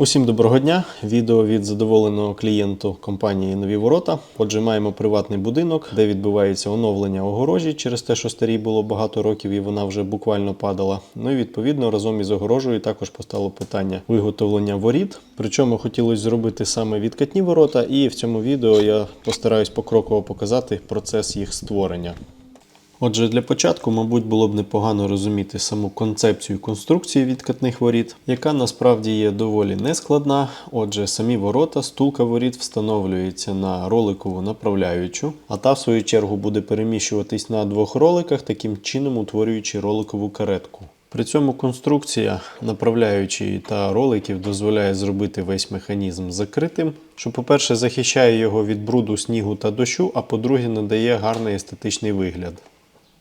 Усім доброго дня. Відео від задоволеного клієнту компанії Нові Ворота. Отже, маємо приватний будинок, де відбувається оновлення огорожі через те, що старій було багато років і вона вже буквально падала. Ну і відповідно разом із огорожею також постало питання виготовлення воріт. Причому хотілося зробити саме відкатні ворота, і в цьому відео я постараюсь покроково показати процес їх створення. Отже, для початку, мабуть, було б непогано розуміти саму концепцію конструкції відкатних воріт, яка насправді є доволі нескладна. Отже, самі ворота, стулка воріт встановлюється на роликову направляючу, а та, в свою чергу, буде переміщуватись на двох роликах, таким чином утворюючи роликову каретку. При цьому конструкція направляючої та роликів дозволяє зробити весь механізм закритим, що, по-перше, захищає його від бруду, снігу та дощу, а по-друге, надає гарний естетичний вигляд.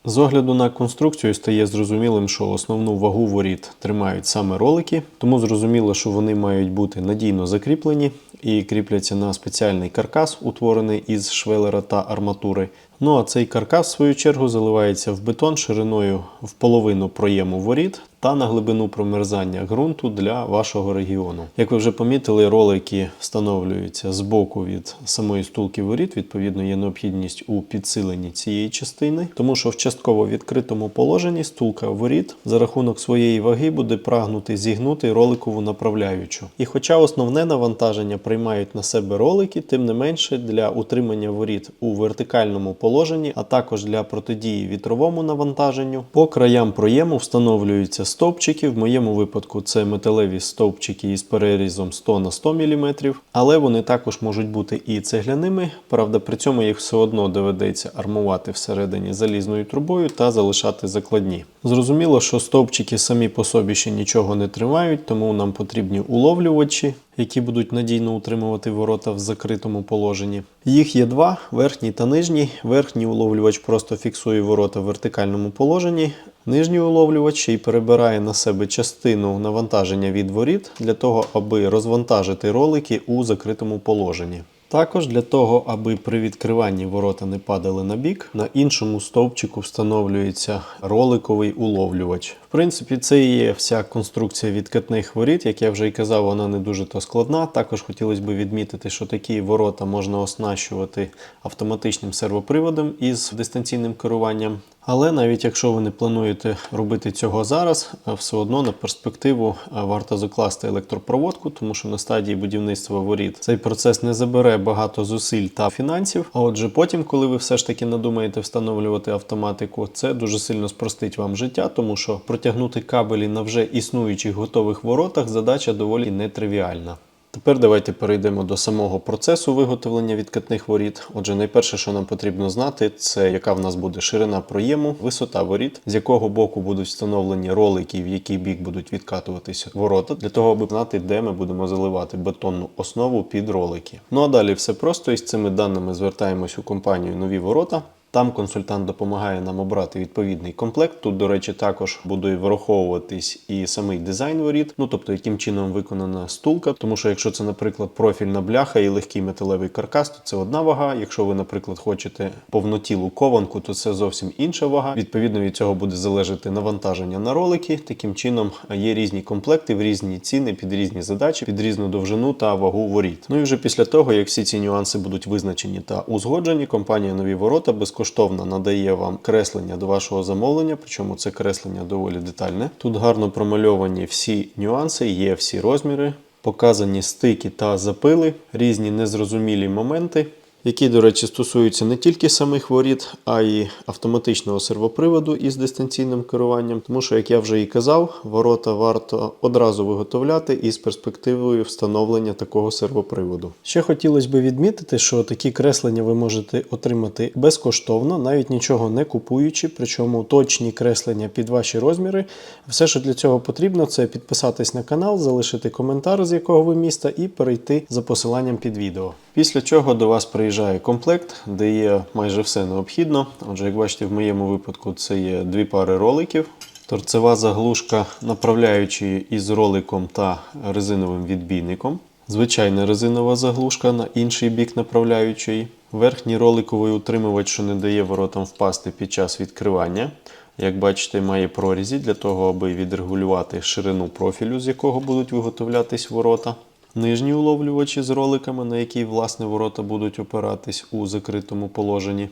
З огляду на конструкцію стає зрозумілим, що основну вагу воріт тримають саме ролики, тому зрозуміло, що вони мають бути надійно закріплені і кріпляться на спеціальний каркас, утворений із швелера та арматури. Ну а цей каркас, в свою чергу, заливається в бетон шириною в половину проєму воріт та на глибину промерзання ґрунту для вашого регіону. Як ви вже помітили, ролики встановлюються з боку від самої стулки воріт. Відповідно, є необхідність у підсиленні цієї частини, тому що в частково відкритому положенні стулка воріт за рахунок своєї ваги буде прагнути зігнути роликову направляючу. І хоча основне навантаження приймають на себе ролики, тим не менше для утримання воріт у вертикальному положенні, а також для протидії вітровому навантаженню, по краям проєму встановлюються стовпчики. В моєму випадку це металеві стовпчики із перерізом 100 на 100 мм, але вони також можуть бути і цегляними. Правда, при цьому їх все одно доведеться армувати всередині залізною трубою та залишати закладні. Зрозуміло, що стовпчики самі по собі ще нічого не тримають, тому нам потрібні уловлювачі, які будуть надійно утримувати ворота в закритому положенні. Їх є два: верхній та нижній. Верхній уловлювач просто фіксує ворота в вертикальному положенні. Нижній уловлювач ще й перебирає на себе частину навантаження від воріт для того, аби розвантажити ролики у закритому положенні. Також для того, аби при відкриванні ворота не падали на бік, на іншому стовпчику встановлюється роликовий уловлювач. В принципі, це і є вся конструкція відкатних воріт. Як я вже і казав, вона не дуже то складна. Також хотілося б відмітити, що такі ворота можна оснащувати автоматичним сервоприводом із дистанційним керуванням. Але навіть якщо ви не плануєте робити цього зараз, все одно на перспективу варто закласти електропроводку, тому що на стадії будівництва воріт цей процес не забере багато зусиль та фінансів. А отже, потім, коли ви все ж таки надумаєте встановлювати автоматику, це дуже сильно спростить вам життя, тому що протягнути кабелі на вже існуючих готових воротах задача доволі нетривіальна. Тепер давайте перейдемо до самого процесу виготовлення відкатних воріт. Отже, найперше, що нам потрібно знати, це яка в нас буде ширина проєму, висота воріт, з якого боку будуть встановлені ролики, в який бік будуть відкатуватися ворота, для того, аби знати, де ми будемо заливати бетонну основу під ролики. Ну а далі все просто і з цими даними звертаємось у компанію нові ворота. Там консультант допомагає нам обрати відповідний комплект. Тут, до речі, також буде враховуватись і самий дизайн воріт, ну тобто, яким чином виконана стулка. Тому що, якщо це, наприклад, профільна бляха і легкий металевий каркас, то це одна вага. Якщо ви, наприклад, хочете повнотілу кованку, то це зовсім інша вага. Відповідно від цього буде залежати навантаження на ролики. Таким чином є різні комплекти в різні ціни під різні задачі, під різну довжину та вагу воріт. Ну і вже після того, як всі ці нюанси будуть визначені та узгоджені, компанія нові ворота безкоштовно надає вам креслення до вашого замовлення, причому це креслення доволі детальне. Тут гарно промальовані всі нюанси, є всі розміри, показані стики та запили, різні незрозумілі моменти. Які, до речі, стосуються не тільки самих воріт, а й автоматичного сервоприводу із дистанційним керуванням. Тому що, як я вже і казав, ворота варто одразу виготовляти із перспективою встановлення такого сервоприводу. Ще хотілося б відмітити, що такі креслення ви можете отримати безкоштовно, навіть нічого не купуючи, причому точні креслення під ваші розміри. Все, що для цього потрібно, це підписатись на канал, залишити коментар, з якого ви міста, і перейти за посиланням під відео. Після чого до вас приїжджає комплект, де є майже все необхідно. Отже, як бачите, в моєму випадку це є дві пари роликів. Торцева заглушка направляючої із роликом та резиновим відбійником. Звичайна резинова заглушка на інший бік направляючої. Верхній роликовий утримувач, що не дає воротам впасти під час відкривання. Як бачите, має прорізі для того, аби відрегулювати ширину профілю, з якого будуть виготовлятись ворота. Нижні уловлювачі з роликами, на які власне ворота будуть опиратись у закритому положенні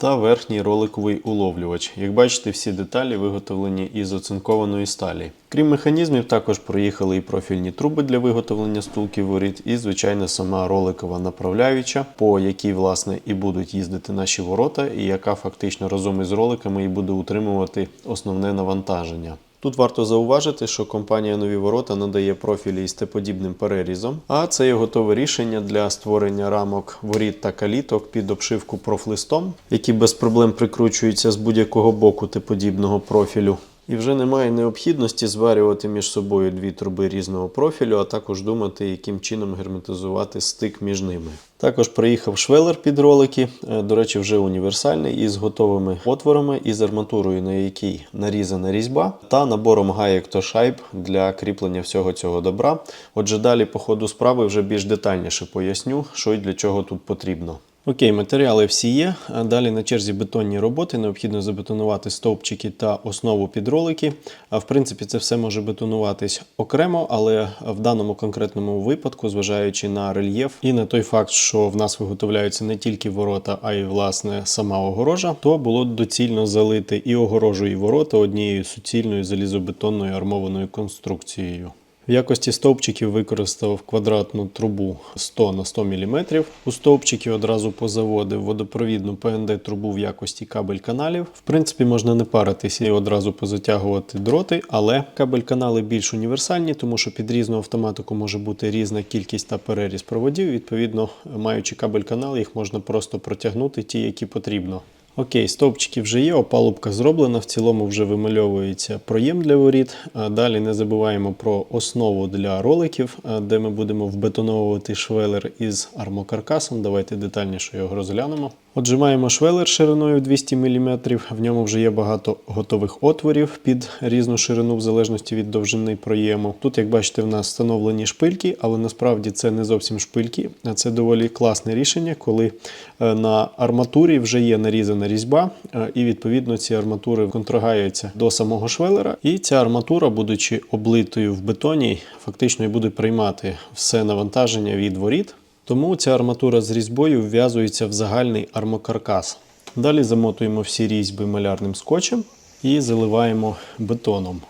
та верхній роликовий уловлювач. Як бачите, всі деталі виготовлені із оцинкованої сталі. Крім механізмів, також проїхали і профільні труби для виготовлення стулків воріт, і, звичайно, сама роликова направляюча, по якій власне і будуть їздити наші ворота, і яка фактично разом із роликами і буде утримувати основне навантаження. Тут варто зауважити, що компанія Нові Ворота надає профілі із Т-подібним перерізом, а це є готове рішення для створення рамок воріт та каліток під обшивку профлистом, які без проблем прикручуються з будь-якого боку Т-подібного профілю. І вже немає необхідності зварювати між собою дві труби різного профілю, а також думати, яким чином герметизувати стик між ними. Також приїхав швелер під ролики, е, до речі, вже універсальний із готовими отворами із арматурою, на якій нарізана різьба, та набором гаєк та шайб для кріплення всього цього добра. Отже, далі по ходу справи вже більш детальніше поясню, що і для чого тут потрібно. Окей, матеріали всі є. Далі на черзі бетонні роботи. Необхідно забетонувати стовпчики та основу під ролики. В принципі, це все може бетонуватись окремо, але в даному конкретному випадку, зважаючи на рельєф і на той факт, що в нас виготовляються не тільки ворота, а й власне сама огорожа, то було доцільно залити і огорожу, і ворота однією суцільною залізобетонною армованою конструкцією. В якості стовпчиків використав квадратну трубу 100 на 100 мм. У стовпчики одразу позаводив водопровідну ПНД трубу в якості кабель-каналів. В принципі, можна не паритися і одразу позатягувати дроти, але кабель-канали більш універсальні, тому що під різну автоматику може бути різна кількість та переріз проводів. Відповідно, маючи кабель-канал, їх можна просто протягнути ті, які потрібно. Окей, стовпчики вже є, опалубка зроблена, в цілому вже вимальовується проєм для воріт. Далі не забуваємо про основу для роликів, де ми будемо вбетоновувати швелер із армокаркасом. Давайте детальніше його розглянемо. Отже, маємо швелер шириною 200 мм, в ньому вже є багато готових отворів під різну ширину, в залежності від довжини проєму. Тут, як бачите, в нас встановлені шпильки, але насправді це не зовсім шпильки, а це доволі класне рішення, коли е, на арматурі вже є нарізана різьба, е, і відповідно ці арматури контрагаються до самого швелера. І ця арматура, будучи облитою в бетоні, фактично і буде приймати все навантаження від воріт. Тому ця арматура з різьбою вв'язується в загальний армокаркас. Далі замотуємо всі різьби малярним скотчем і заливаємо бетоном.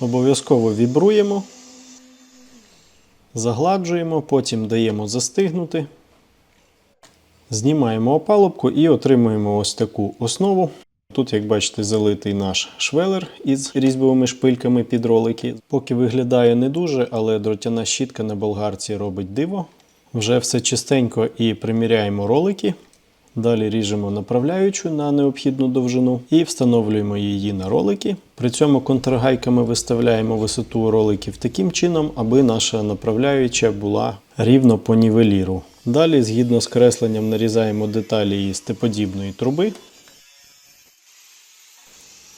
Обов'язково вібруємо, загладжуємо, потім даємо застигнути. Знімаємо опалубку і отримуємо ось таку основу. Тут, як бачите, залитий наш швелер із різьбовими шпильками під ролики. Поки виглядає не дуже, але дротяна щітка на болгарці робить диво. Вже все чистенько і приміряємо ролики. Далі ріжемо направляючу на необхідну довжину і встановлюємо її на ролики. При цьому контргайками виставляємо висоту роликів таким чином, аби наша направляюча була рівно по нівеліру. Далі, згідно з кресленням, нарізаємо деталі із типодібної труби.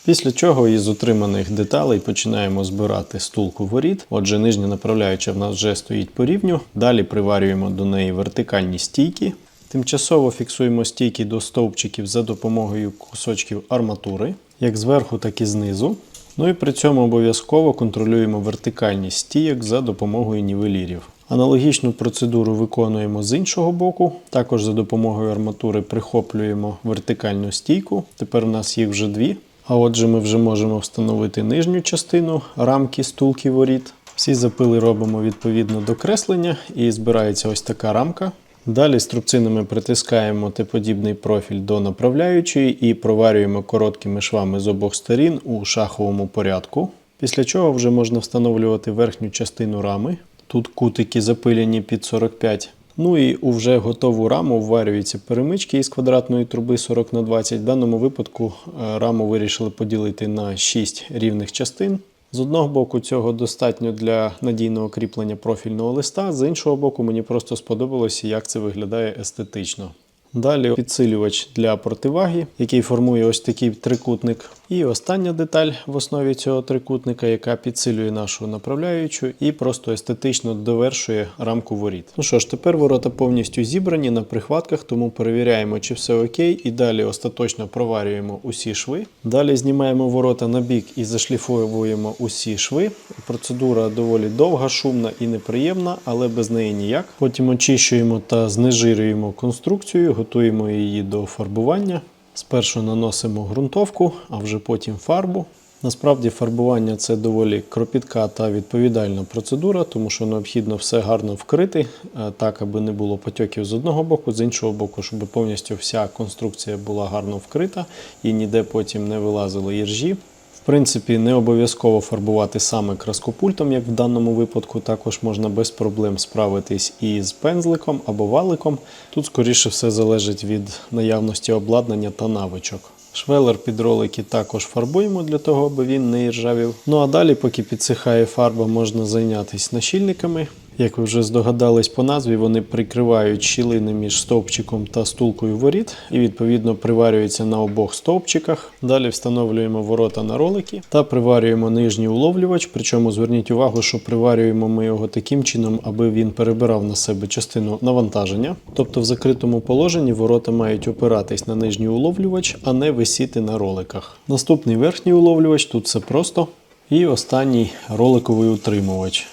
Після чого із отриманих деталей починаємо збирати стулку воріт. Отже, нижня направляюча в нас вже стоїть по рівню. Далі приварюємо до неї вертикальні стійки. Тимчасово фіксуємо стійки до стовпчиків за допомогою кусочків арматури, як зверху, так і знизу. Ну і при цьому обов'язково контролюємо вертикальність стійок за допомогою нівелірів. Аналогічну процедуру виконуємо з іншого боку. Також за допомогою арматури прихоплюємо вертикальну стійку. Тепер у нас їх вже дві. А отже, ми вже можемо встановити нижню частину рамки стулки воріт. Всі запили робимо відповідно до креслення і збирається ось така рамка. Далі струбцинами притискаємо Т-подібний профіль до направляючої і проварюємо короткими швами з обох сторін у шаховому порядку. Після чого вже можна встановлювати верхню частину рами. Тут кутики запилені під 45. Ну і у вже готову раму вварюються перемички із квадратної труби 40 на 20. В даному випадку е, раму вирішили поділити на 6 рівних частин. З одного боку, цього достатньо для надійного кріплення профільного листа, з іншого боку, мені просто сподобалося, як це виглядає естетично. Далі підсилювач для противаги, який формує ось такий трикутник. І остання деталь в основі цього трикутника, яка підсилює нашу направляючу і просто естетично довершує рамку воріт. Ну що ж, тепер ворота повністю зібрані на прихватках, тому перевіряємо, чи все окей. І далі остаточно проварюємо усі шви. Далі знімаємо ворота на бік і зашліфовуємо усі шви. Процедура доволі довга, шумна і неприємна, але без неї ніяк. Потім очищуємо та знежирюємо конструкцію, готуємо її до фарбування. Спершу наносимо ґрунтовку, а вже потім фарбу. Насправді фарбування це доволі кропітка та відповідальна процедура, тому що необхідно все гарно вкрити, е, так аби не було потьоків з одного боку, з іншого боку, щоб повністю вся конструкція була гарно вкрита і ніде потім не вилазили іржі. Принципі, не обов'язково фарбувати саме краскопультом, як в даному випадку. Також можна без проблем справитись і з пензликом або валиком. Тут, скоріше все, залежить від наявності обладнання та навичок. Швелер під ролики також фарбуємо для того, аби він не іржавів. Ну а далі, поки підсихає фарба, можна зайнятися нащільниками. Як ви вже здогадались по назві, вони прикривають щілини між стовпчиком та стулкою воріт і відповідно приварюються на обох стовпчиках. Далі встановлюємо ворота на ролики та приварюємо нижній уловлювач. Причому зверніть увагу, що приварюємо ми його таким чином, аби він перебирав на себе частину навантаження. Тобто в закритому положенні ворота мають опиратись на нижній уловлювач, а не висіти на роликах. Наступний верхній уловлювач тут все просто. І останній роликовий утримувач.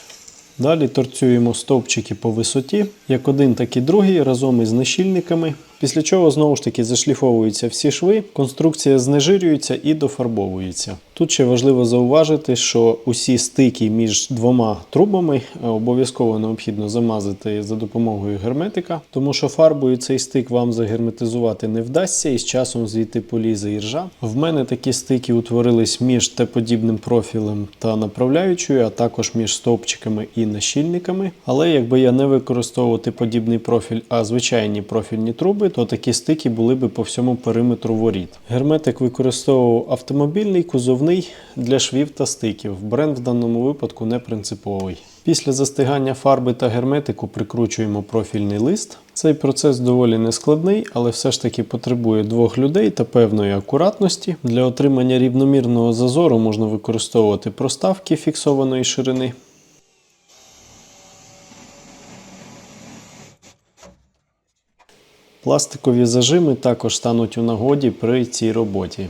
Далі торцюємо стовпчики по висоті, як один, так і другий, разом із нащільниками. Після чого знову ж таки зашліфовуються всі шви, конструкція знежирюється і дофарбовується. Тут ще важливо зауважити, що усі стики між двома трубами е, обов'язково необхідно замазати за допомогою герметика, тому що фарбою цей стик вам загерметизувати не вдасться і з часом звідти полізе іржа. В мене такі стики утворились між Т-подібним профілем та направляючою, а також між стовпчиками і нащільниками. Але якби я не використовував Т-подібний профіль, а звичайні профільні труби, то такі стики були би по всьому периметру воріт. Герметик використовував автомобільний, кузовний для швів та стиків. Бренд в даному випадку не принциповий. Після застигання фарби та герметику прикручуємо профільний лист. Цей процес доволі нескладний, але все ж таки потребує двох людей та певної акуратності. Для отримання рівномірного зазору можна використовувати проставки фіксованої ширини. Пластикові зажими також стануть у нагоді при цій роботі.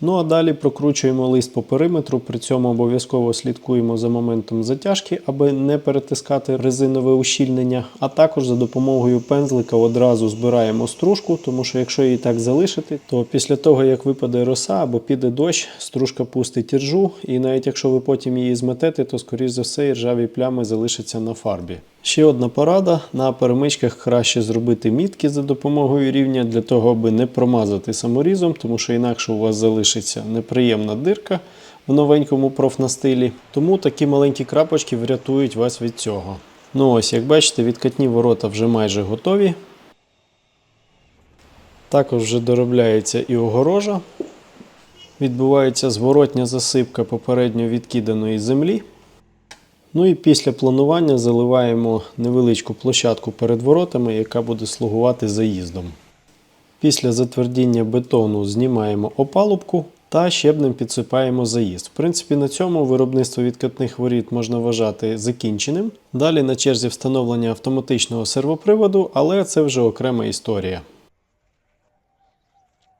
Ну а далі прокручуємо лист по периметру, при цьому обов'язково слідкуємо за моментом затяжки, аби не перетискати резинове ущільнення, а також за допомогою пензлика одразу збираємо стружку, тому що якщо її так залишити, то після того як випаде роса або піде дощ, стружка пустить іржу, і навіть якщо ви потім її зметете, то скоріш за все іржаві плями залишаться на фарбі. Ще одна порада: на перемичках краще зробити мітки за допомогою рівня для того, аби не промазати саморізом, тому що інакше у вас залишиться неприємна дирка в новенькому профнастилі. Тому такі маленькі крапочки врятують вас від цього. Ну ось, як бачите, відкатні ворота вже майже готові. Також вже доробляється і огорожа. Відбувається зворотня засипка попередньо відкиданої землі. Ну і після планування заливаємо невеличку площадку перед воротами, яка буде слугувати заїздом. Після затвердіння бетону знімаємо опалубку та щебнем підсипаємо заїзд. В принципі, на цьому виробництво відкатних воріт можна вважати закінченим. Далі на черзі встановлення автоматичного сервоприводу, але це вже окрема історія.